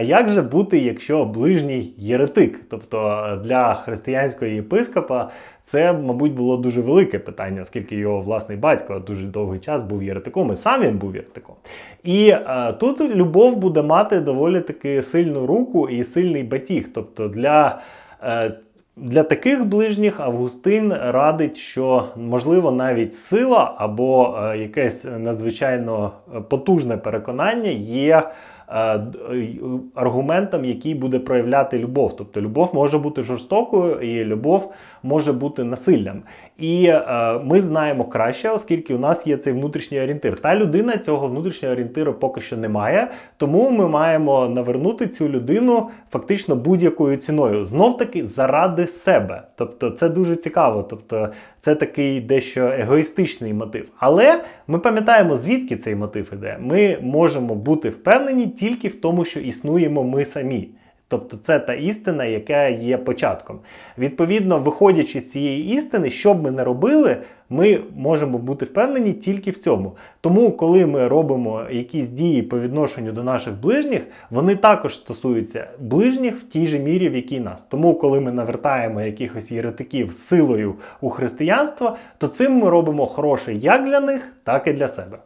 А як же бути, якщо ближній єретик? Тобто для християнського єпископа це, мабуть, було дуже велике питання, оскільки його власний батько дуже довгий час був єретиком, і сам він був єретиком. І е, тут любов буде мати доволі таки сильну руку і сильний батіг. Тобто для. Е, для таких ближніх Августин радить, що можливо навіть сила або е, якесь надзвичайно е, потужне переконання є аргументом, який буде проявляти любов. Тобто любов може бути жорстокою, і любов може бути насиллям. І е, ми знаємо краще, оскільки у нас є цей внутрішній орієнтир. Та людина цього внутрішнього орієнтиру поки що не має, тому ми маємо навернути цю людину фактично будь-якою ціною. Знов таки заради себе. Тобто це дуже цікаво. Тобто це такий дещо егоїстичний мотив. Але ми пам'ятаємо, звідки цей мотив іде. Ми можемо бути впевнені тільки в тому, що існуємо ми самі. Тобто це та істина, яка є початком. Відповідно, виходячи з цієї істини, що б ми не робили, ми можемо бути впевнені тільки в цьому. Тому, коли ми робимо якісь дії по відношенню до наших ближніх, вони також стосуються ближніх в тій же мірі, в якій нас. Тому, коли ми навертаємо якихось єретиків силою у християнство, то цим ми робимо хороше як для них, так і для себе.